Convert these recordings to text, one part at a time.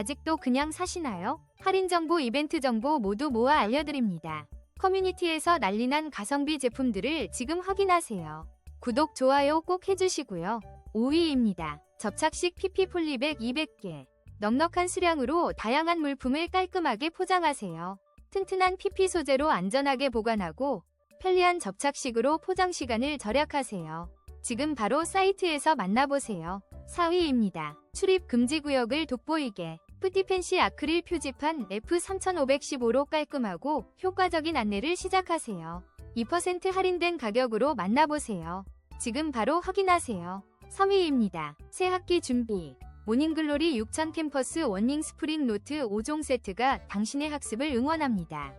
아직도 그냥 사시나요? 할인 정보, 이벤트 정보 모두 모아 알려드립니다. 커뮤니티에서 난리난 가성비 제품들을 지금 확인하세요. 구독, 좋아요 꼭 해주시고요. 5위입니다. 접착식 PP 폴리백 200개. 넉넉한 수량으로 다양한 물품을 깔끔하게 포장하세요. 튼튼한 PP 소재로 안전하게 보관하고 편리한 접착식으로 포장 시간을 절약하세요. 지금 바로 사이트에서 만나보세요. 4위입니다. 출입 금지 구역을 돋보이게 뿌티펜시 아크릴 표지판 F3515로 깔끔하고 효과적인 안내를 시작하세요. 2% 할인된 가격으로 만나보세요. 지금 바로 확인하세요. 3위입니다. 새 학기 준비. 모닝글로리 6000 캠퍼스 원닝 스프링 노트 5종 세트가 당신의 학습을 응원합니다.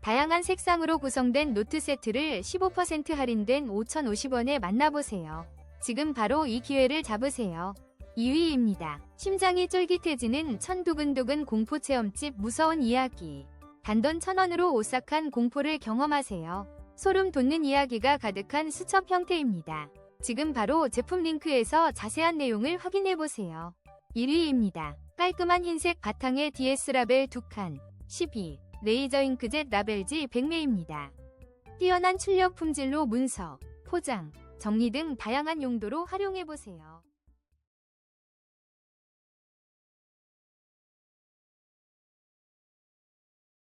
다양한 색상으로 구성된 노트 세트를 15% 할인된 5,050원에 만나보세요. 지금 바로 이 기회를 잡으세요. 2위입니다. 심장이 쫄깃해지는 천두근두근 공포 체험집 무서운 이야기. 단돈 1000원으로 오싹한 공포를 경험하세요. 소름 돋는 이야기가 가득한 수첩 형태입니다. 지금 바로 제품 링크에서 자세한 내용을 확인해보세요. 1위입니다. 깔끔한 흰색 바탕에 DS 라벨 2칸, 12, 레이저 잉크젯 라벨지 100매입니다. 뛰어난 출력 품질로 문서, 포장, 정리 등 다양한 용도로 활용해보세요.